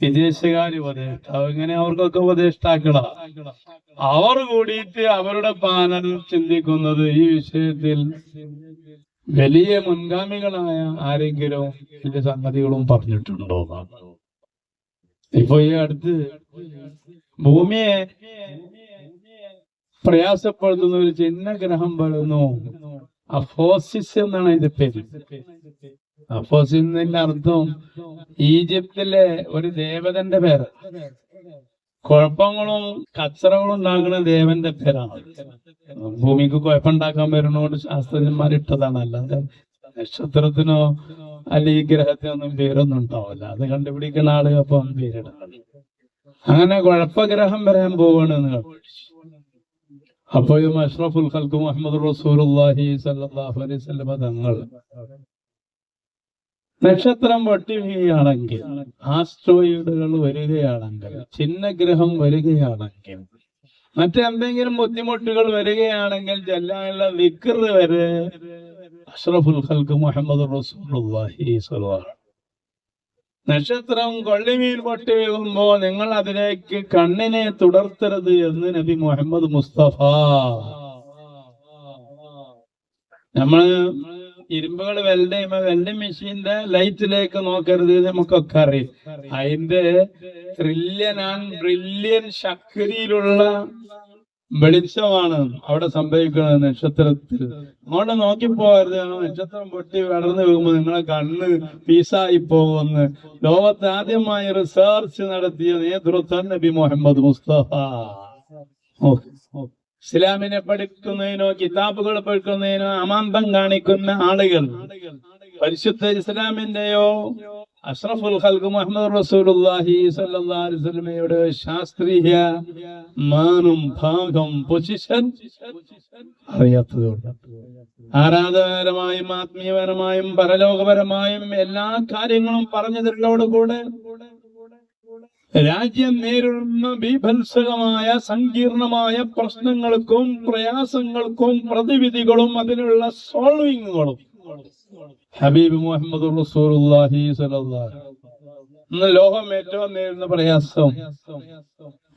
വിദേശകാര്യ ഉപദേഷ്ടാവ്. ഇങ്ങനെ അവർക്കൊക്കെ ഉപദേഷ്ടാക്കളാ? അവർ കൂടിയിട്ട് അവരുടെ പാനൽ ചിന്തിക്കുന്നത് ഈ വിഷയത്തിൽ വലിയ മുൻഗാമികളായ ആരെങ്കിലും ഇതിന്റെ സംഗതികളും പറഞ്ഞിട്ടുണ്ടോ. ഇപ്പൊ ഈ അടുത്ത് ഭൂമിയെ പ്രയാസപ്പെടുത്തുന്ന ഒരു ചിഹ്ന ഗ്രഹം വരുന്നു. അഫോസിസ് എന്നാണ് അതിന്റെ പേര്. അഫോസിന്റെ അർത്ഥം ഈജിപ്തിലെ ഒരു ദേവതന്റെ പേര്. കുഴപ്പങ്ങളും കച്ചറകളും ഉണ്ടാക്കുന്ന ദേവന്റെ പേരാണ്. ഭൂമിക്ക് കുഴപ്പമുണ്ടാക്കാൻ വരുന്നോണ്ട് ശാസ്ത്രജ്ഞന്മാർ ഇട്ടതാണ്. അല്ലാതെ നക്ഷത്രത്തിനോ അല്ലെ ഈ ഗ്രഹത്തിനൊന്നും പേരൊന്നും ഉണ്ടാവില്ല. അത് കണ്ടുപിടിക്കുന്ന ആൾ അപ്പം പേരിടുന്നത്. അങ്ങനെ കുഴപ്പഗ്രഹം വരാൻ പോവാണ് അപ്പോഴും അഷ്റഫുൽ ഖൽക്ക് മുഹമ്മദ് സല്ലല്ലാഹു അലൈഹി തങ്ങൾ നക്ഷത്രം പൊട്ടി വീഴുകയാണെങ്കിൽ ആസ്ട്രോയിഡുകൾ വരികയാണെങ്കിൽ ചിഹ്നഗ്രഹം വരികയാണെങ്കിൽ മറ്റെന്തെങ്കിലും ബുദ്ധിമുട്ടുകൾ വരികയാണെങ്കിൽ ചെല്ലാനുള്ള വിക്ർ വരെ അഷ്റഫുൽ ഖൽക്ക് മുഹമ്മദ് റസൂലുള്ളാഹി നക്ഷത്രം കൊള്ളിമീൻ പൊട്ടി വീഴുമ്പോ നിങ്ങൾ അതിലേക്ക് കണ്ണിനെ തുടർത്തരുത് എന്ന് നബി മുഹമ്മദ് മുസ്തഫ. നമ്മൾ ഇരുമ്പുകൾ വെൽഡ് ചെയ്യുമ്പോ വെൽഡിംഗ് മെഷീന്റെ ലൈറ്റിലേക്ക് നോക്കരുത് നമുക്കൊക്കെ അറിയും. അതിന്റെ ട്രില്യൻ ആൻഡ് ബ്രില്യൻ ശക്തിയിലുള്ള വെളിച്ചമാണ് അവിടെ സംഭവിക്കുന്നത് നക്ഷത്രത്തിൽ. അങ്ങോട്ട് നോക്കി പോകരുത്. ആ നക്ഷത്രം പൊട്ടി വളർന്നു പോകുമ്പോൾ നിങ്ങളെ കണ്ണ് പീസായി പോകുമെന്ന് ലോകത്ത് ആദ്യമായി റിസർച്ച് നടത്തിയ നേതൃത്വം നബി മുഹമ്മദ് മുസ്തഫ. ഓ, ഓ. ഇസ്ലാമിനെ പഠിക്കുന്നതിനോ കിതാബുകൾ പഠിക്കുന്നതിനോ അമാന്തം കാണിക്കുന്ന ആളുകൾ. പരിശുദ്ധ ഇസ്ലാമിന്റെയോ അഷ്റഫുൽ ഖൽഖ് മുഹമ്മദ് റസൂലുള്ളാഹി സ്വല്ലല്ലാഹു അലൈഹി വസല്ലമയുടെ ശാസ്ത്രീയ മാനം ഭാഗം പൊസിഷൻ അറിയാത്തതുകൊണ്ട്. ആരാധനപരമായും ആത്മീയപരമായും പരലോകപരമായും എല്ലാ കാര്യങ്ങളും പറഞ്ഞു പറഞ്ഞതിലോടുകൂടെ രാജ്യം നേരിടുന്ന ബീഭത്സകമായ സങ്കീർണമായ പ്രശ്നങ്ങൾക്കും പ്രയാസങ്ങൾക്കും പ്രതിവിധികളും അതിനുള്ള സോൾവിങ്ങുകളും. ഹബീബ് മുഹമ്മദ്. ഇന്ന് ലോകം ഏറ്റവും നേരിടുന്ന പ്രയാസം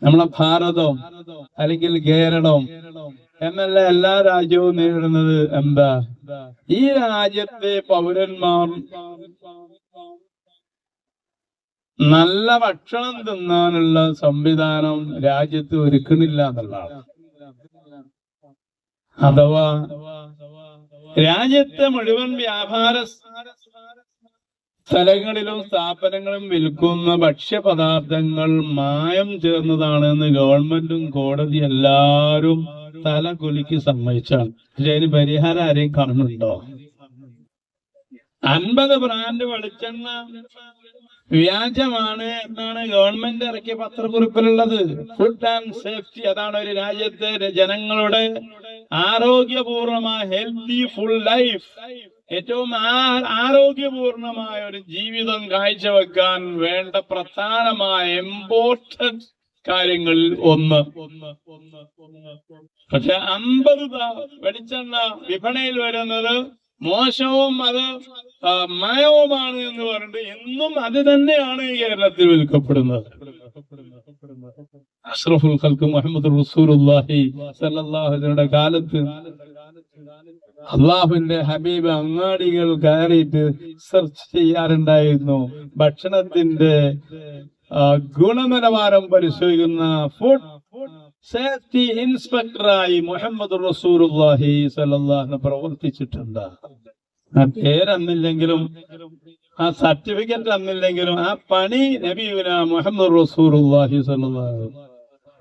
നമ്മളെ ഭാരതം അല്ലെങ്കിൽ കേരളം. എന്നല്ല എല്ലാ രാജ്യവും നേരിടുന്നത് എന്താ? ഈ രാജ്യത്തെ പൗരന്മാർ നല്ല ഭക്ഷണം തിന്നാനുള്ള സംവിധാനം രാജ്യത്ത് ഒരുക്കണില്ല എന്നുള്ളതാണ്. അഥവാ രാജ്യത്തെ മുഴുവൻ വ്യാപാര സ്ഥലങ്ങളിലും സ്ഥാപനങ്ങളും വിൽക്കുന്ന ഭക്ഷ്യപദാർത്ഥങ്ങൾ മായം ചേർന്നതാണെന്ന് ഗവൺമെന്റും കോടതി എല്ലാരും തല കൊലിക്ക് സമ്മതിച്ചാണ്. പക്ഷെ അതിന് പരിഹാരം ആരെയും കാണുന്നുണ്ടോ? അൻപത് ബ്രാൻഡ് വെളിച്ചെണ്ണ വ്യാജമാണ് എന്നാണ് ഗവൺമെന്റ് ഇറക്കിയ പത്രക്കുറിപ്പിലുള്ളത്. ഫുഡ് ആൻഡ് സേഫ്റ്റി അതാണ് ഒരു രാജ്യത്തെ ജനങ്ങളുടെ ആരോഗ്യപൂർണമായ ഹെൽത്തി ഫുൾ ലൈഫ് ഏറ്റവും ആരോഗ്യപൂർണമായ ഒരു ജീവിതം കാഴ്ചവെക്കാൻ വേണ്ട പ്രധാനമായ ഇമ്പോർട്ടന്റ് കാര്യങ്ങളിൽ ഒന്ന്. പക്ഷെ അമ്പത് വെളിച്ചെണ്ണ വിപണിയിൽ വരുന്നത് മോശവും അത് മയവുമാണ് എന്ന് പറഞ്ഞിട്ട് എന്നും അത് തന്നെയാണ് ഈ കേരളത്തിൽ വിൽക്കപ്പെടുന്നത്. അഷ്റഫുൽ ഖൽക്ക് മുഹമ്മദ് റസൂലുള്ളാഹി സല്ലല്ലാഹു അലൈഹി വസല്ലമയുടെ കാലത്ത് അള്ളാഹുവിന്റെ ഹബീബ് അങ്ങാടികൾ കയറിയിട്ട് സെർച്ച് ചെയ്യാറുണ്ടായിരുന്നു. ഭക്ഷണത്തിന്റെ ഗുണനിലവാരം പരിശോധിക്കുന്ന ഫുഡ് സേഫ്റ്റി ഇൻസ്പെക്ടറായി മുഹമ്മദ് റസൂലുള്ളാഹി സല്ലല്ലാഹു അലൈഹി പ്രവർത്തിച്ചിട്ടുണ്ട്. ആ പേരന്നില്ലെങ്കിലും ആ സർട്ടിഫിക്കറ്റ് അന്നില്ലെങ്കിലും ആ പണി നബിയുന മുഹമ്മദ് അലൈഹി വസല്ലം.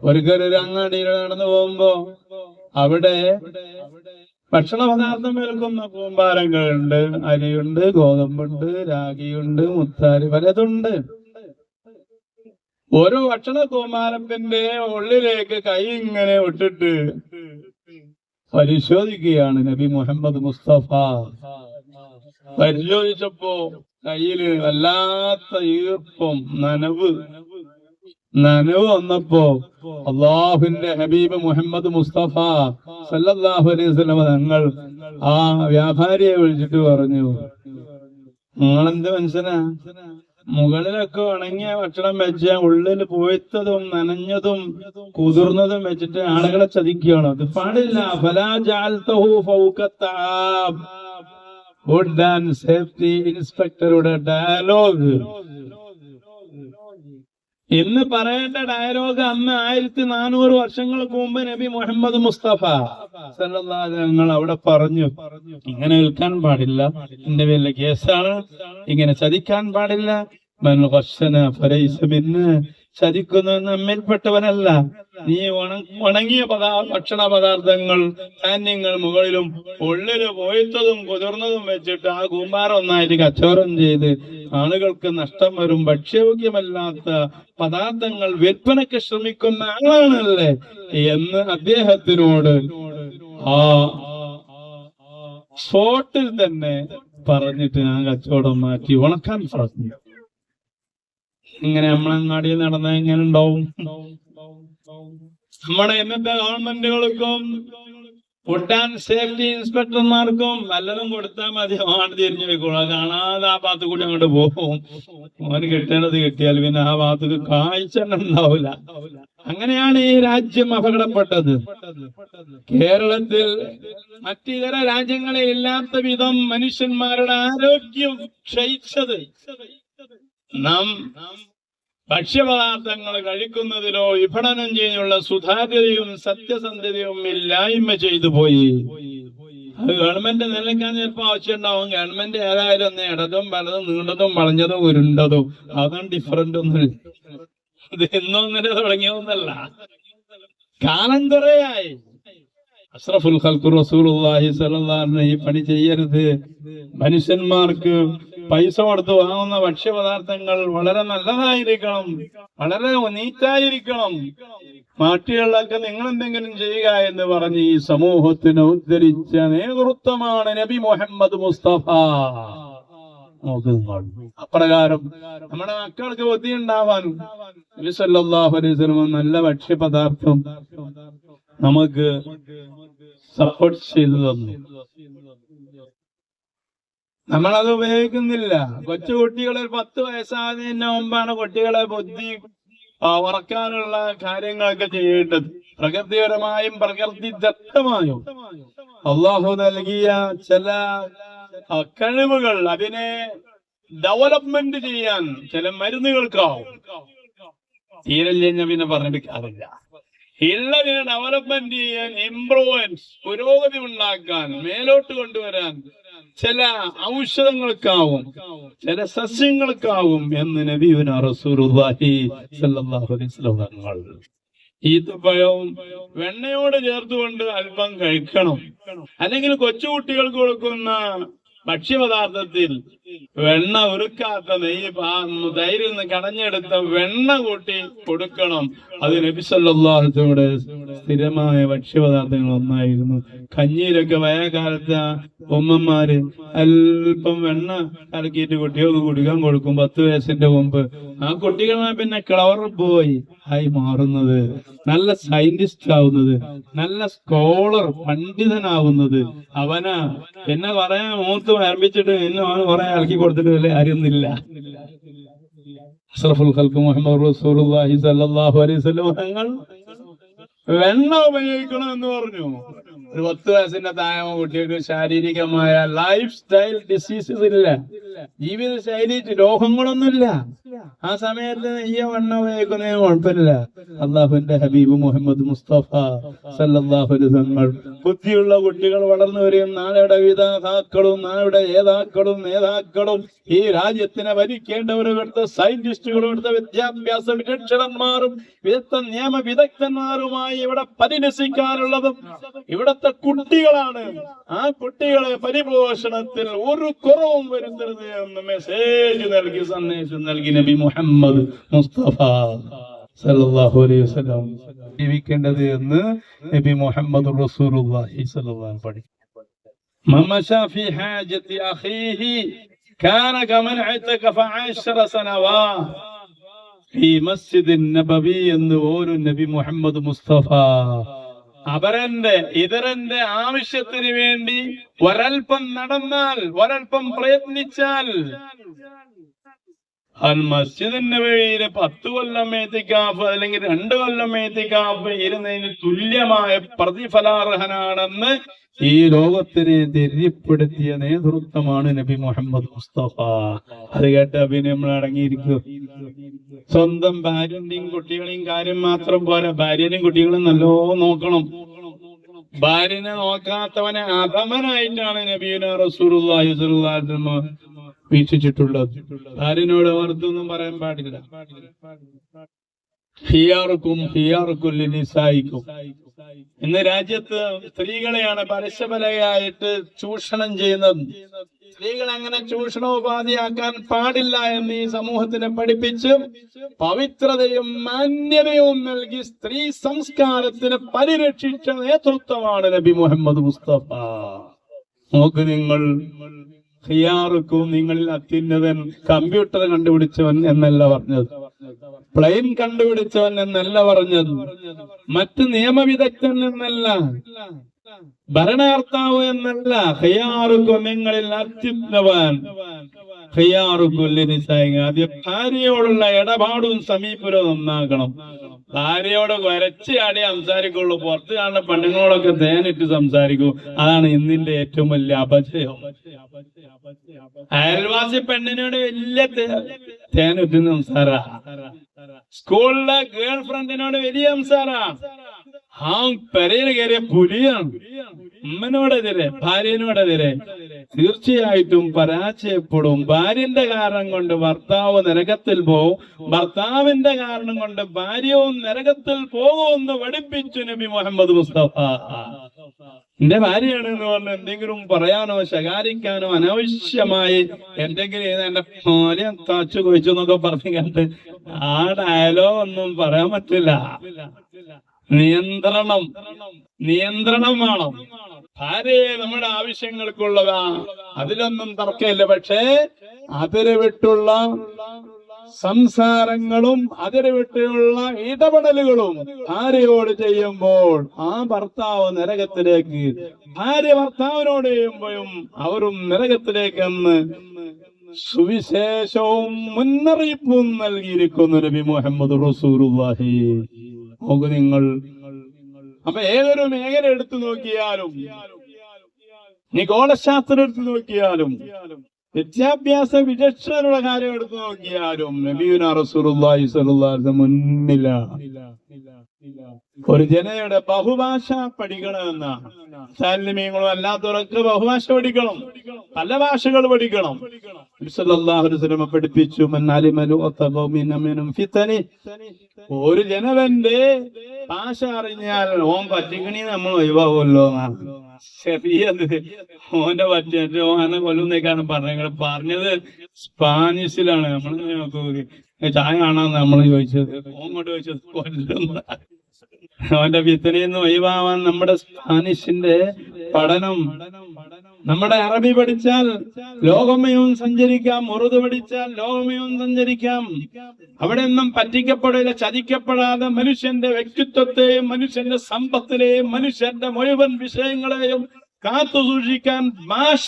ഒരിക്കൽ ഒരു അങ്ങാടിയിൽ നടന്നു പോകുമ്പോ അവിടെ ഭക്ഷണ പദാർത്ഥം വിൽക്കുന്ന കൂമ്പാരങ്ങളുണ്ട്. അരിയുണ്ട് ഗോതമ്പുണ്ട് രാഗിയുണ്ട് മുത്താരി പലതുണ്ട്. ഓരോ ഭക്ഷണ കൗമാരത്തിന്റെ ഉള്ളിലേക്ക് കൈ ഇങ്ങനെ ഇട്ടിട്ട് പരിശോധിക്കുകയാണ് നബി മുഹമ്മദ് മുസ്തഫ. പരിശോധിച്ചപ്പോ കയ്യിൽ വല്ലാത്ത ഈർപ്പം നനവ്. നനവ് വന്നപ്പോ അള്ളാഹുവിന്റെ ഹബീബ് മുഹമ്മദ് മുസ്തഫ സല്ലാഹു അലൈഹി വസല്ലം തങ്ങൾ ആ വ്യാപാരിയെ വിളിച്ചിട്ട് പറഞ്ഞു. നിങ്ങളെന്ത് മനുഷ്യനാ? മുകളിലൊക്കെ ഉണങ്ങിയ ഭക്ഷണം വെച്ച് ഉള്ളിൽ പോയത്തതും നനഞ്ഞതും കുതിർന്നതും വെച്ചിട്ട് ആളുകളെ ചതിക്കുകയാണ്. അത് പാടില്ല. ഫുഡ് ആൻഡ് സേഫ്റ്റി ഇൻസ്പെക്ടറുടെ ഡയലോഗ് ഇന്ന് പറയേണ്ട ഡയലോഗ് അന്ന് ആയിരത്തി നാനൂറ് വർഷങ്ങൾക്ക് മുമ്പ് നബി മുഹമ്മദ് മുസ്തഫ ഞങ്ങൾ അവിടെ പറഞ്ഞു. ഇങ്ങനെ വിൽക്കാൻ പാടില്ല. എന്റെ വലിയ കേസാണ്. ഇങ്ങനെ ചതിക്കാൻ പാടില്ല. മൻ ഖശ്ശന ഫലൈസ മിന്ന് ചതിക്കുന്നത് നമ്മിൽപ്പെട്ടവനല്ല നീ ഉണങ്ങിയ പദാ ഭക്ഷണ പദാർത്ഥങ്ങൾ ധാന്യങ്ങൾ മുകളിലും ഉള്ളിൽ പോയത്തതും കുതിർന്നതും വെച്ചിട്ട് ആ കൂമ്പാരം ഒന്നായിട്ട് കച്ചവടം ചെയ്ത് ആളുകൾക്ക് നഷ്ടം വരും ഭക്ഷ്യയോഗ്യമല്ലാത്ത പദാർത്ഥങ്ങൾ വിൽപ്പനയ്ക്ക് ശ്രമിക്കുന്ന ആളാണല്ലേ എന്ന് അദ്ദേഹത്തിനോട് ആ സ്പോട്ടിൽ തന്നെ പറഞ്ഞിട്ട് ഞാൻ കച്ചവടം മാറ്റി ഉണക്കാൻ പറഞ്ഞു ഇങ്ങനെ നമ്മളങ്ങാടിയിൽ നടന്ന എങ്ങനെ ഉണ്ടാവും? നമ്മുടെ ഇന്നത്തെ ഗവൺമെന്റുകൾക്കും ഫുഡ് ആൻഡ് സേഫ്റ്റി ഇൻസ്പെക്ടർമാർക്കും വല്ലതും കൊടുത്താൽ മതി. ആണ് തിരിഞ്ഞു വെക്കുള്ളൂ. കാണാതെ ആ ഭാഗത്ത് കൂടി അങ്ങോട്ട് പോകും. ഓന് കിട്ടേണ്ടത് കിട്ടിയാൽ പിന്നെ ആ ഭാഗത്തേക്ക് കാഴ്ച ഉണ്ടാവില്ല. അങ്ങനെയാണ് ഈ രാജ്യം അപകടപ്പെട്ടത്. കേരളത്തിൽ മറ്റിതര രാജ്യങ്ങളിൽ ഇല്ലാത്ത വിധം മനുഷ്യന്മാരുടെ ആരോഗ്യം ക്ഷയിച്ചത്. നാം ഭക്ഷ്യപദാർത്ഥങ്ങൾ കഴിക്കുന്നതിലോ വിപണനം ചെയ്യാനുള്ള സുതാര്യതയും സത്യസന്ധതയും ഇല്ലായ്മ ചെയ്തു പോയി. അത് ഗവൺമെന്റ് നിലനിൽക്കാൻ ചിലപ്പോൾ ആവശ്യമുണ്ടാവും. ഗവൺമെന്റ് ഏതായാലും ഒന്ന് ഇടതും വലതും നീണ്ടതും വളഞ്ഞതും ഉരുണ്ടതും. അതും ഡിഫറന്റ് ഒന്നുമില്ല. ഇത് ഇന്നോ ഇന്നലെ തുടങ്ങിയൊന്നല്ല കാലം കുറയായി അഷ്റഫുൽ ഖൽഖു റസൂലുള്ളാഹി അലൈഹി ഈ പണി ചെയ്യരുത്. മനുഷ്യന്മാർക്ക് പൈസ കൊടുത്ത് വാങ്ങുന്ന ഭക്ഷ്യപദാർത്ഥങ്ങൾ വളരെ നല്ലതായിരിക്കണം. വളരെ നീറ്റായിരിക്കണം മാറ്റികളിലൊക്കെ നിങ്ങൾ എന്തെങ്കിലും ചെയ്യുക എന്ന് പറഞ്ഞ് ഈ സമൂഹത്തിന് ഉദ്ധരിച്ച നേതൃത്വമാണ് നബി മുഹമ്മദ് മുസ്തഫ. അപ്രകാരം നമ്മുടെ മക്കൾക്ക് ബുദ്ധി ഉണ്ടാവാനും സല്ലല്ലാഹു അലൈഹി വസല്ലം നല്ല ഭക്ഷ്യപദാർത്ഥം നമുക്ക് സപ്പോർട്ട് ചെയ്തു തന്നു. നമ്മളത് ഉപയോഗിക്കുന്നില്ല. കൊച്ചു കുട്ടികൾ ഒരു പത്ത് വയസ്സാകുന്നതിന് മുമ്പാണ് കുട്ടികളെ ബുദ്ധി ഉറക്കാനുള്ള കാര്യങ്ങളൊക്കെ ചെയ്യേണ്ടത്. പ്രകൃതിപരമായും പ്രകൃതി ദത്തമായും. അള്ളാഹു നൽകിയ ചില കഴിവുകൾ അതിനെ ഡെവലപ്മെന്റ് ചെയ്യാൻ ചില മരുന്നുകൾക്കാവും. തീരല്ലേ ഞാൻ പിന്നെ പറഞ്ഞിട്ട് കാര്യമില്ല. ഉള്ളതിനെ ഡെവലപ്മെന്റ് ചെയ്യാൻ ഇംപ്രൂവൻസ് പുരോഗതി ഉണ്ടാക്കാൻ മേലോട്ട് കൊണ്ടുവരാൻ ചില ഔഷധങ്ങൾക്കാവും ചില സസ്യങ്ങൾക്കാവും എന്ന് അലൈഹി വസല്ലം തങ്ങൾ. ഈത്തപ്പഴവും വെണ്ണയോട് ചേർത്തുകൊണ്ട് അല്പം കഴിക്കണം. അല്ലെങ്കിൽ കൊച്ചുകുട്ടികൾക്ക് കൊടുക്കുന്ന ഭക്ഷ്യപദാർത്ഥത്തിൽ വെണ്ണ ഉരുക്കാത്ത നെയ്യ് തൈരിൽ നിന്ന് കടഞ്ഞെടുത്ത വെണ്ണ കൂട്ടി കൊടുക്കണം. അത് നബിസല്ലാഹത്തോടെ സ്ഥിരമായ ഭക്ഷ്യപദാർത്ഥങ്ങൾ ഒന്നായിരുന്നു. കഞ്ഞിയിലൊക്കെ വയകാലത്ത് ആ ഉമ്മമാര് അല്പം വെണ്ണ കലക്കിയിട്ട് കുട്ടികൾക്ക് കുടിക്കാൻ കൊടുക്കും. പത്ത് വയസ്സിന്റെ മുമ്പ് ആ കുട്ടികളാണ് പിന്നെ ക്ലവർ ബോയ് ആയി മാറുന്നത് നല്ല സയന്റിസ്റ്റ് ആവുന്നത് നല്ല സ്കോളർ പണ്ഡിതനാവുന്നത്. അവനാ. എന്നെ പറയാൻ മൂത്ത് ആരംഭിച്ചിട്ട് എന്നെ അവന് കുറെ ഇറക്കി കൊടുത്തിട്ട് വലിയ അറിയുന്നില്ല ഖൽക്ക് മുഹമ്മദ് റസൂലുള്ളാഹി സല്ലല്ലാഹു അലൈഹി തങ്ങൾ വെണ്ണ ഉപയോഗിക്കണം എന്ന് പറഞ്ഞു. ഒരു പത്ത് വയസ്സിന്റെ താഴെ കുട്ടികൾക്ക് ശാരീരികമായ ലൈഫ് സ്റ്റൈൽ ഡിസീസസ് ഇല്ല. ജീവിത ശൈലി രോഗങ്ങളൊന്നുമില്ല. ആ സമയത്ത് ഈ വണ്ണ ഉപയോഗിക്കുന്നതിന് കുഴപ്പമില്ല. അള്ളാഹുന്റെ ഹബീബ് മുഹമ്മദ് മുസ്തഫ തങ്ങൾ ബുദ്ധിയുള്ള കുട്ടികൾ വളർന്നു വരും നാളെയുടെ വിധാതാക്കളും നാളെയുടെ ഏതാക്കളും നേതാക്കളും ഈ രാജ്യത്തിനെ ഭരിക്കേണ്ടവരും ഇവിടുത്തെ സയന്റിസ്റ്റുകളും ഇവിടുത്തെ വിദ്യാഭ്യാസ വിദക്ഷണന്മാരും വിദഗ്ധ നിയമ വിദഗ്ധന്മാരുമായി ഇവിടെ പരിരസിക്കാനുള്ളതും കൊടുത്ത കുട്ടികളാണ്. ആ കുട്ടികളെ പരിപോഷണത്തിൽ ഒരു കുറവും വരുത്തരുത് എന്ന് മെസ്സേജ് നൽകി സന്ദേശം നൽകി നബി മുഹമ്മദ് മുസ്തഫ സല്ലല്ലാഹു അലൈഹി വസല്ലം ജീവിക്കേണ്ടത് എന്ന് നബി മുഹമ്മദ് റസൂലുള്ളാഹി സല്ലല്ലാഹു അലൈഹി വസല്ലം മമശ ഫി ഹാജതി അഖീഹി കാന കമൻ അഅതക ഫഅശറ സനവാ. ഫി മസ്ജിദിൻ നബവി എന്ന് ഓരോ നബി മുഹമ്മദ് മുസ്തഫ അവരന്റെ ഇതരന്റെ ആവശ്യത്തിന് വേണ്ടി ഒരൽപ്പം നടന്നാൽ ഒരൽപ്പം പ്രയത്നിച്ചാൽ മസ്ജിദിന്റെ വഴിയിൽ പത്ത് കൊല്ലം ഏത്തിക്കാഫ് അല്ലെങ്കിൽ രണ്ട് കൊല്ലം ഏത്തിക്കാഫ് ഇരുന്നതിന് തുല്യമായ പ്രതിഫലാർഹനാണെന്ന് ഈ ലോകത്തിനെ ധൈര്യപ്പെടുത്തിയ നേതൃത്വമാണ് നബി മുഹമ്മദ് മുസ്തഫ. അത് കേട്ട് പിന്നെ നമ്മൾ അടങ്ങിയിരിക്കും സ്വന്തം ഭാര്യന്റെയും കുട്ടികളെയും കാര്യം മാത്രം പോരാ ഭാര്യനെയും കുട്ടികളും നല്ലോ നോക്കണം. ഭാര്യനെ നോക്കാത്തവനെ അധമനായിട്ടാണ് നബീന വീക്ഷിച്ചിട്ടുള്ളത്. ഭാര്യനോട് വെറുതൊന്നും പറയാൻ പാടില്ല. ഹിയാറുക്കും ലിനിസായിക്കും ഇന്ന് രാജ്യത്ത് സ്ത്രീകളെയാണ് പരസ്യപരയായിട്ട് ചൂഷണം ചെയ്യുന്നത്. സ്ത്രീകൾ അങ്ങനെ ചൂഷണോപാധിയാക്കാൻ പാടില്ല എന്ന് ഈ സമൂഹത്തിനെ പഠിപ്പിച്ച് പവിത്രതയും മാന്യതയും നൽകി സ്ത്രീ സംസ്കാരത്തിന് പരിരക്ഷിച്ച നേതൃത്വമാണ് നബി മുഹമ്മദ് മുസ്തഫ. നോക്ക് നിങ്ങൾ ഹിയാറുക്കും നിങ്ങളിൽ അത്യുന്നതൻ കമ്പ്യൂട്ടർ കണ്ടുപിടിച്ചവൻ എന്നല്ല പറഞ്ഞത്. പ്ലെയിൻ കണ്ടുപിടിച്ചവൻ എന്നല്ല പറഞ്ഞത്. മറ്റ് നിയമവിദഗ്ധൻ എന്നല്ല. ഭരണകർത്താവ് എന്നല്ല. ഹിയാറുക്കും നിങ്ങളിൽ അത്യുന്നവൻ ഹിയാറുക്കുല്ലിനിസായി ആദ്യം ഭാര്യയോടുള്ള ഇടപാടും സമീപനവും നന്നാക്കണം ഭാര്യയോട് വരച്ച് ആടി സംസാരിക്കുള്ളൂ. പുറത്ത് കാണുന്ന പെണ്ണുങ്ങളോടൊക്കെ തേനിട്ട് സംസാരിക്കൂ. അതാണ് ഇന്നിന്റെ ഏറ്റവും വലിയ അപജയം. അയൽവാസി പെണ്ണിനോട് വലിയ തേൻ ഉറ്റുന്ന സംസാര. സ്കൂളിലെ ഗേൾ ഫ്രണ്ടിനോട് വലിയ സംസാര. ആ പെരയിൽ കയറിയ പുലിയാണ്. അമ്മനോടെതിരെ ഭാര്യനോടെതിരെ തീർച്ചയായിട്ടും പരാജയപ്പെടും. ഭാര്യന്റെ കാരണം കൊണ്ട് ഭർത്താവ് നരകത്തിൽ പോവും ഭർത്താവിന്റെ കാരണം കൊണ്ട് ഭാര്യവും നരകത്തിൽ പോകുമെന്ന് പഠിപ്പിച്ചു നബി മുഹമ്മദ് മുസ്തഫ. എന്റെ ഭാര്യയാണ് എന്ന് പറഞ്ഞ എന്തെങ്കിലും പറയാനോ ശകാരിക്കാനോ അനാവശ്യമായി എന്തെങ്കിലും ചെയ്ത് എന്റെ ഭാര്യ താച്ചു കൊഴിച്ചു എന്നൊക്കെ പറഞ്ഞു കണ്ട് ആ ഡയലോഗ് ഒന്നും പറയാൻ പറ്റില്ല. നിയന്ത്രണം. നിയന്ത്രണം വേണം. ഭാര്യയെ നമ്മുടെ ആവശ്യങ്ങൾക്കുള്ളതാ. അതിലൊന്നും തർക്കമില്ല. പക്ഷേ അതിര് വിട്ടുള്ള സംസാരങ്ങളും അതിരുവിട്ടുള്ള ഇടപെടലുകളും ഭാര്യയോട് ചെയ്യുമ്പോൾ ആ ഭർത്താവ് നരകത്തിലേക്ക് ഭാര്യ ഭർത്താവിനോട് ചെയ്യുമ്പോഴും അവരും നരകത്തിലേക്ക് എന്ന് സുവിശേഷവും മുന്നറിയിപ്പും നൽകിയിരിക്കുന്നു നബി മുഹമ്മദ് റസൂലുള്ളാഹി. നോക്ക് നിങ്ങൾ. അപ്പൊ ഏതൊരു മേഖല എടുത്തു നോക്കിയാലും നീ എടുത്തു നോക്കിയാലും വിദ്യാഭ്യാസ വിദഗ്ധരുടെ കാര്യം എടുത്തു നോക്കിയാലും നബീന റസൂലുള്ളാഹി സ്വല്ലല്ലാഹി അലൈഹി മുന്നിലാണ് ഒരു ജനതയുടെ ബഹുഭാഷ പഠിക്കണമെന്നാണ് സാലിമീങ്ങളും അല്ലാത്തവർക്ക് ബഹുഭാഷ പഠിക്കണം. പല ഭാഷകൾ പഠിക്കണം. പഠിപ്പിച്ചു ഒരു ജനവന്റെ ഭാഷ അറിഞ്ഞാൽ ഓൻ പറ്റിക്കണി നമ്മൾ ഒഴിവാകുമല്ലോ ചെറിയത് ഓന്റെ പറ്റിയ ഓനെ കൊല്ലുന്നേക്കാണ് പറഞ്ഞത്. പറഞ്ഞത് സ്പാനിഷിലാണ്. നമ്മൾ ചായ കാണാന്ന് നമ്മൾ ചോദിച്ചത്. ഓങ്ങോട്ട് ചോദിച്ചത് അവന്റെ വിത്തനെന്ന് നിന്ന് ഒഴിവാവാൻ നമ്മുടെ സ്പാനിഷിന്റെ പഠനം. നമ്മുടെ അറബി പഠിച്ചാൽ ലോകമയവും സഞ്ചരിക്കാം. ഉറുദു പഠിച്ചാൽ ലോകമയവും സഞ്ചരിക്കാം. അവിടെ നിന്നും പറ്റിക്കപ്പെടില്ല ചതിക്കപ്പെടാതെ മനുഷ്യന്റെ വ്യക്തിത്വത്തെയും മനുഷ്യന്റെ സമ്പത്തിനെയും മനുഷ്യന്റെ മുഴുവൻ വിഷയങ്ങളെയും കാത്തു സൂക്ഷിക്കാൻ ഭാഷ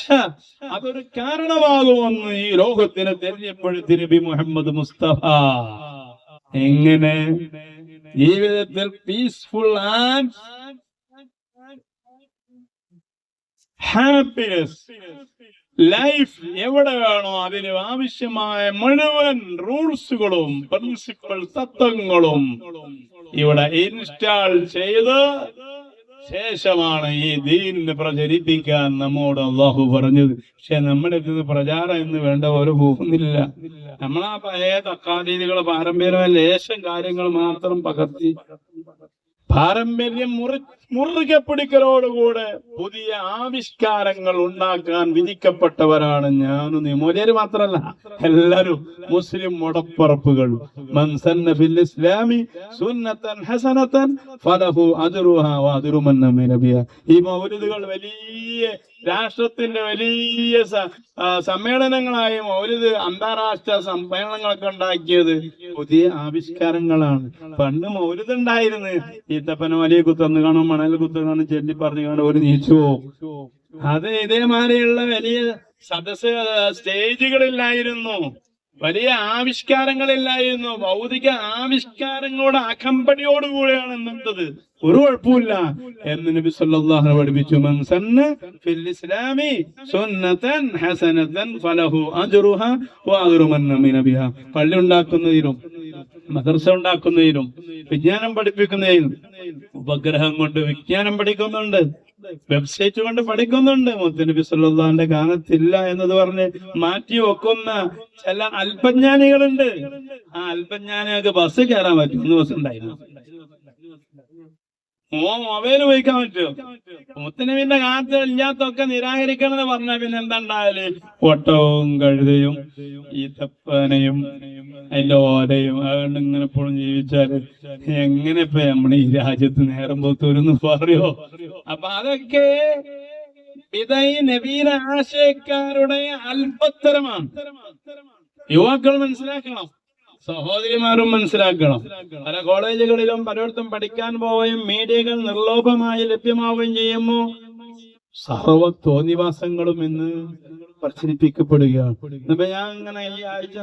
അതൊരു കാരണമാകുമെന്ന് ഈ ലോകത്തിന് തെരഞ്ഞെടുപ്പെടുത്തി നബി മുഹമ്മദ് മുസ്തഫ. എങ്ങനെ? ജീവിതത്തിൽ പീസ്ഫുൾ ആൻഡ് ഹാപ്പിനെസ് ലൈഫ് എവിടെ വേണോ അതിന് ആവശ്യമായ മുഴുവൻ റൂൾസുകളും പ്രിൻസിപ്പൾ തത്വങ്ങളും ഇവിടെ ഇൻസ്റ്റാൾ ചെയ്ത് ശേഷമാണ് ഈ ദീനിന് പ്രചരിപ്പിക്കാൻ നമ്മോട് അള്ളാഹു പറഞ്ഞത്. പക്ഷെ നമ്മുടെ ഇത് പ്രചാരം എന്ന് വേണ്ട ഒരു പോകുന്നില്ല. നമ്മളാ പഴയ തക്കാദീതികൾ പാരമ്പര്യമായ ലേശം കാര്യങ്ങൾ മാത്രം പകർത്തി. പാരമ്പര്യം മുറി മുറുകെ പിടിക്കലോടുകൂടെ പുതിയ ആവിഷ്കാരങ്ങൾ ഉണ്ടാക്കാൻ വിധിക്കപ്പെട്ടവരാണ് ഞാനും. നീ മാത്രല്ല എല്ലാരും മുസ്ലിം മുടപ്പറപ്പുകൾ ഇസ്ലാമി ഫലഹു ഈ മൗലിദുകൾ വലിയ രാഷ്ട്രത്തിന്റെ വലിയ സമ്മേളനങ്ങളായ മൗലിദ് അന്താരാഷ്ട്ര സമ്മേളനങ്ങളൊക്കെ ഉണ്ടാക്കിയത് പുതിയ ആവിഷ്കാരങ്ങളാണ്. പണ്ട് മൗലിദ് ഉണ്ടായിരുന്നു. ഈത്തപ്പന വലിയ കുത്തന്ന് കാണും മണൽ കുത്ത് കാണും ചെല്ലി പറഞ്ഞു കാണും ഒരു നീച്ചു. അത് ഇതേമാതിരിയുള്ള വലിയ സദസ് സ്റ്റേജുകളില്ലായിരുന്നു. വലിയ ആവിഷ്കാരങ്ങളില്ലായിരുന്നു. ഭൗതിക ആവിഷ്കാരങ്ങളോട് അകമ്പടിയോടുകൂടിയാണ് എന്നുള്ളത് ഒരു കുഴപ്പമില്ല എന്ന് നബി സല്ലല്ലാഹു അലൈഹി പഠിപ്പിച്ചു. മൻ ഫിൽ ഇസ്ലാമി സുന്നതൻ ഫലഹു വ അജ്റു മൻ പള്ളി ഉണ്ടാക്കുന്നതിനും മദർസ ഉണ്ടാക്കുന്നതിനും വിജ്ഞാനം പഠിപ്പിക്കുന്നതിനും ഉപഗ്രഹം കൊണ്ട് വിജ്ഞാനം പഠിക്കുന്നുണ്ട്. വെബ്സൈറ്റ് കൊണ്ട് പഠിക്കുന്നുണ്ട്. മുത്തനബി സല്ലാന്റെ കാലത്തില്ല എന്നത് പറഞ്ഞ് മാറ്റി വെക്കുന്ന ചില അല്പജ്ഞാനികളുണ്ട്. ആ അല്പജ്ഞാനികൾക്ക് ബസ് കയറാൻ പറ്റും. ഒന്ന് ബസ് ഉണ്ടായിരുന്നു? മോ മൊബൈൽ ഉപയോഗിക്കാൻ പറ്റുമോ മുത്തനബിന്റെ കാലത്ത് ഇല്ലാത്തൊക്കെ നിരാകരിക്കണമെന്ന് പറഞ്ഞ പിന്നെ എന്താ ഉണ്ടായാൽ ഒട്ടവും കഴുതയും ഈത്തപ്പനയും അതിന്റെ ഓരയും അതുകൊണ്ട് ഇങ്ങനെ എപ്പോഴും ജീവിച്ചാൽ എങ്ങനെ ഇപ്പൊ നമ്മുടെ ഈ രാജ്യത്ത് നേരം പോത്തൂരെന്ന് പറയോ? അപ്പൊ അതൊക്കെ വിതൈ നവീന ആശയക്കാരുടെ അല്പത്തരമാണ് യുവാക്കൾ മനസ്സിലാക്കണം. സഹോദരിമാരും മനസ്സിലാക്കണം. പല കോളേജുകളിലും പലയിടത്തും പഠിക്കാൻ പോവുകയും മീഡിയകൾ നിർലോഭമായി ലഭ്യമാവുകയും ചെയ്യുമ്പോൾ സർവ തോന്നിവാസങ്ങളും ഇന്ന് പ്രചരിപ്പിക്കപ്പെടുകയാണ്. ഇപ്പൊ ഞാൻ ഇങ്ങനെ ഈ ആഴ്ച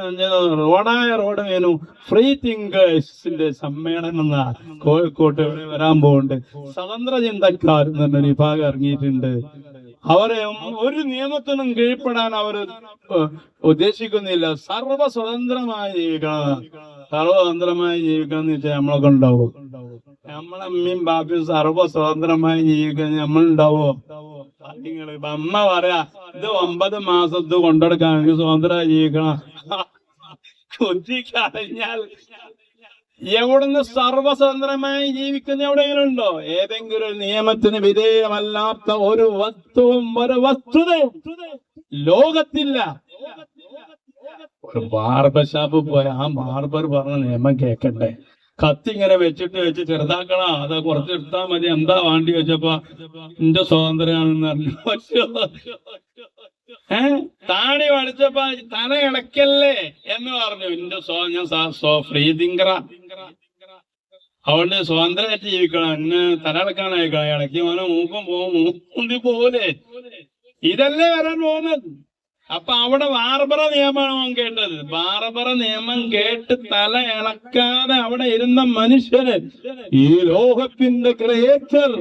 റോഡായ റോഡ് വേനു ഫ്രീ തിങ്കേഴ്സിന്റെ സമ്മേളനം എന്ന കോഴിക്കോട്ട് വരാൻ പോകുന്നുണ്ട് സ്വതന്ത്ര ചിന്തക്കാർ എന്ന് പറഞ്ഞൊരു വിഭാഗം ഇറങ്ങിയിട്ടുണ്ട്. അവരെ ഒരു നിയമത്തിനും കീഴ്പ്പെടാൻ അവർ ഉദ്ദേശിക്കുന്നില്ല. സർവ സ്വതന്ത്രമായി ജീവിക്കണം സർവതന്ത്രമായി ജീവിക്കണം എന്ന് വെച്ചാൽ നമ്മളൊക്കെ ഉണ്ടാവും നമ്മളെ അമ്മയും ബാപ്പയും സർവ സ്വതന്ത്രമായി ജീവിക്കുന്ന നമ്മളുണ്ടാവോ നിങ്ങൾ അമ്മ പറയാ ഇത് ഒമ്പത് മാസത്ത് കൊണ്ടെടുക്കാൻ സ്വതന്ത്രമായി ജീവിക്കണം. കൊച്ചി കഴിഞ്ഞാൽ എവിടുന്ന് സർവസ്വതന്ത്രമായി ജീവിക്കുന്ന എവിടെയെങ്കിലും ഉണ്ടോ ഏതെങ്കിലും ഒരു നിയമത്തിന് വിധേയമല്ലാത്ത ഒരു വസ്തുവും ഒരു വസ്തുത ലോകത്തില്ല. ഒരു ബാർബർ ഷാപ്പ് പോയ ആ ബാർബർ പറഞ്ഞ നിയമം കേക്കണ്ടേ കത്തി ഇങ്ങനെ വെച്ചിട്ട് വെച്ച് ചെറുതാക്കണ അത് കുറച്ച് എടുത്താ മതി. എന്താ വാണ്ടി വെച്ചപ്പോ? എന്റെ സ്വാതന്ത്ര്യമാണെന്ന് പറഞ്ഞു പറ്റുമോ? താടി വടിച്ചപ്പ തല ഇളക്കല്ലേ എന്ന് പറഞ്ഞു. എന്റെ സോ ഞാൻ സോ ഫ്രീ തിങ്കറ അതുകൊണ്ട് ജീവിക്കണം. എന്നെ തല ഇളക്കാനായിക്കണം ഇളക്കി മോനെ മൂക്കും പോകും മൂന്തി പോലെ ഇതല്ലേ വരാൻ പോകുന്നത്? അപ്പൊ അവിടെ ബാർബറ നിയമമാണ് കേട്ടത്. ബാർബറ നിയമം കേട്ട് തല ഇളക്കാതെ അവിടെ ഇരുന്ന മനുഷ്യന് ഈ ലോകത്തിന്റെ ക്രിയേറ്റർ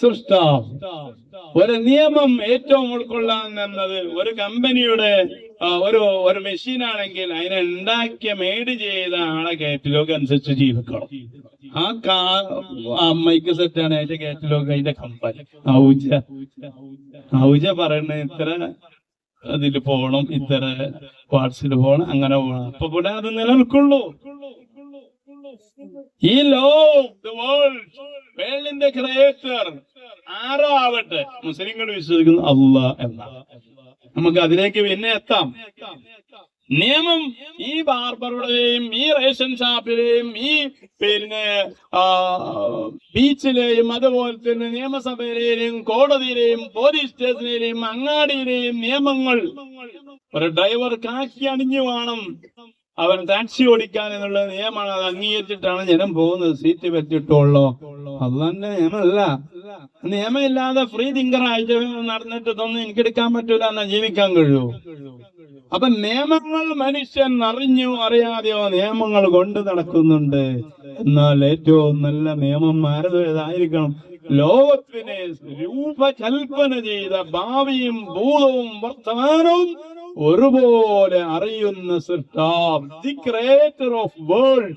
സൃഷ്ടാവ്. ഒരു നിയമം ഏറ്റവും ഉൾക്കൊള്ളാൻ എന്നത് ഒരു കമ്പനിയുടെ ഒരു ഒരു മെഷീനാണെങ്കിൽ അതിനെ ഉണ്ടാക്കിയ മെയ്ഡ് ചെയ്ത ആളെ കാറ്റലോഗ് അനുസരിച്ച് ജീവിക്കണം. ആ കാ അമ്മയ്ക്ക് സെറ്റാണ് അതിന്റെ കാറ്റലോഗ് അതിന്റെ കമ്പനി ഔജ. ഔജ പറയുന്നത് ഇത്ര അതിൽ പോകണം ഇത്ര വാട്സിൽ പോകണം അങ്ങനെ പോകണം. അപ്പൊ ഇവിടെ അത് നിലനിൽക്കുള്ളൂ. ഈ ലോ വേൾഡ് വേൾഡിന്റെ ക്രിയേറ്റർ ആരോ ആവട്ടെ മുസ്ലിങ്ങൾ വിശ്വസിക്കുന്നു അല്ല എന്നാണ്. നമുക്ക് അതിലേക്ക് പിന്നെ എത്താം. നിയമം ഈ ബാർബറുടെയും ഈ റേഷൻ ഷാപ്പിലെയും ഈ പിന്നെ ബീച്ചിലെയും അതുപോലെ തന്നെ നിയമസഭയിലെയും കോടതിയിലെയും പോലീസ് സ്റ്റേഷനിലെയും അങ്ങാടിയിലെയും നിയമങ്ങൾ ഒരു ഡ്രൈവർ കാക്കി അണിഞ്ഞു വേണം അവൻ ടാക്സി ഓടിക്കാൻ എന്നുള്ള നിയമമാണ് അത് അംഗീകരിച്ചിട്ടാണ് ജനം പോകുന്നത്. സീറ്റ് പറ്റിട്ടുള്ളോ അള്ളാന്റെ നിയമമല്ല. നിയമമില്ലാതെ ഫ്രീ തിങ്കറായിട്ട് നടന്നിട്ട് ഇതൊന്നും എനിക്ക് എടുക്കാൻ പറ്റൂല. എന്നാ ജീവിക്കാൻ കഴിയൂ. അപ്പൊ നിയമങ്ങൾ മനുഷ്യൻ അറിഞ്ഞോ അറിയാതെയോ നിയമങ്ങൾ കൊണ്ട് നടക്കുന്നുണ്ട്. എന്നാൽ ഏറ്റവും നല്ല നിയമം ആരുടേതായിരിക്കണം ലോകത്തിനെ രൂപകൽപ്പന ചെയ്ത ഭാവിയും ഭൂതവും വർത്തമാനവും ഒരുപോലെ അറിയുന്ന സൃഷ്ടാവ്. ദി ക്രിയേറ്റർ ഓഫ് വേൾഡ്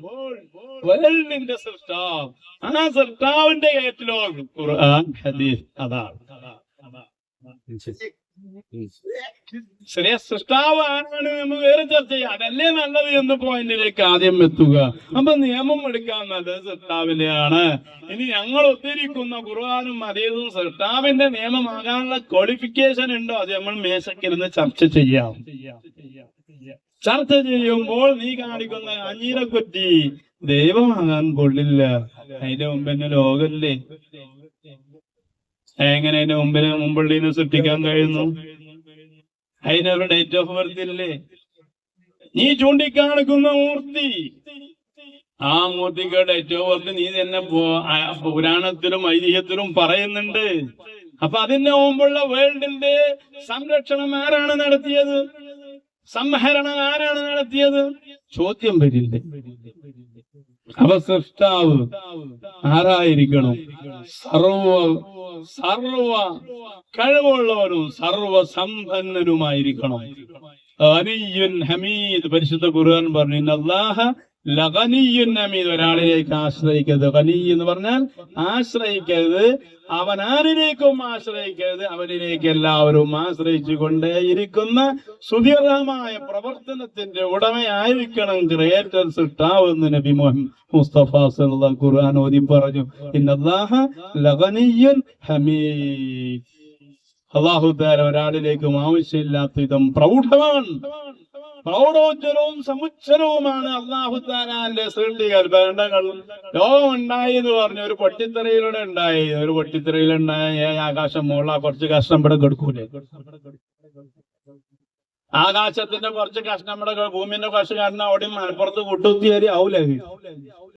വേൾഡിന്റെ സൃഷ്ടാവ്. ആ സൃഷ്ടാവിന്റെ ഏറ്റവും ഖുർആൻ ഹദീസ് അതാണ്. ശരിയ സൃഷ്ടാവ് ആരാണ് നമ്മൾ വേറെ ചർച്ച ചെയ്യാം. അതല്ലേ നല്ലത് എന്ന പോയിന്റിലേക്ക് ആദ്യം എത്തുക. അപ്പൊ നിയമം എടുക്കാൻ നല്ലത് സൃഷ്ടാവിന്റെയാണ് ഇനി ഞങ്ങൾ ഉദ്ധരിക്കുന്ന ഖുർആാനും അതേതും സൃഷ്ടാവിന്റെ നിയമമാകാനുള്ള ക്വാളിഫിക്കേഷൻ ഉണ്ടോ? അത് നമ്മൾ മേശക്കിരുന്ന് ചർച്ച ചെയ്യാം. ചർച്ച ചെയ്യുമ്പോൾ നീ കാണിക്കുന്ന അഞ്ഞീരക്കുറ്റി ദൈവമാകാൻ കൊള്ളില്ല. അതിന്റെ മുമ്പ് എന്നെ ലോകല്ലേ? എങ്ങനെ അതിന്റെ മുമ്പിൽ മുമ്പുള്ളതിനെ സൃഷ്ടിക്കാൻ കഴിയുന്നു? അതിനൊരു ഡേറ്റ് ഓഫ് ബർത്ത് ഇല്ലേ? നീ ചൂണ്ടിക്കാണിക്കുന്ന മൂർത്തി. ആ മൂർത്തിക്ക് ഡേറ്റ് ഓഫ് ബർത്ത് നീ തന്നെ പുരാണത്തിലും ഐതിഹ്യത്തിലും പറയുന്നുണ്ട്. അപ്പൊ അതിന്റെ മുമ്പുള്ള വേൾഡിന്റെ സംരക്ഷണം ആരാണ് നടത്തിയത്? സംഹരണം ആരാണ് നടത്തിയത്? ചോദ്യം വരില്ലേ? സൃഷ്ടാവ് ആരായിരിക്കണം? സർവ സർവ കഴിവുള്ളവനും സർവസമ്പന്നനുമായിരിക്കണം. ഹമീദ് പരിശുദ്ധ ഖുർആൻ പറഞ്ഞു ഇന്നല്ലാഹ ലഗനിയ്യുൻ ഹമീദ് ഒരാളിലേക്ക് ആശ്രയിക്കരുത്. ഗനി എന്ന് പറഞ്ഞാൽ ആശ്രയിക്കരുത്. അവൻ ആരിലേക്കും ആശ്രയിക്കരുത്. അവനിലേക്ക് എല്ലാവരും ആശ്രയിച്ചു കൊണ്ടേയിരിക്കുന്ന സുദീർഘമായ പ്രവർത്തനത്തിന്റെ ഉടമയായിരിക്കണം ക്രിയേറ്റർ സിട്ടാവെന്ന് നബി മുസ്തഫ സല്ലല്ലാഹു ഖുർആൻ ഓതി പറഞ്ഞു. ഇന്നല്ലാഹ ഹമീദ്. അള്ളാഹു താര ഒരാളിലേക്കും ആവശ്യമില്ലാത്ത വിധം പ്രൗഢമാണ് പ്രൗഢോജ്വലവും സമുച്ചരവുമാണ് അള്ളാഹു താലാന്റെ സൃഷ്ടികൾ ഭരണങ്ങൾ ലോകം ഉണ്ടായി എന്ന് പറഞ്ഞു ഒരു പൊട്ടിത്തെറയിലൂടെ ഉണ്ടായി. ഒരു പൊട്ടിത്തെറയിലുണ്ടായ ആകാശം മുകളിൽ കുറച്ച് കഷ്ണം ഇവിടെ കൊടുക്കൂലേ? ആകാശത്തിന്റെ കുറച്ച് കഷ്ണം ഇവിടെ ഭൂമിന്റെ കുറച്ച് കാരണം അവിടെയും മലപ്പുറത്ത് കൂട്ടുത്തിയേരി ആവൂലേ?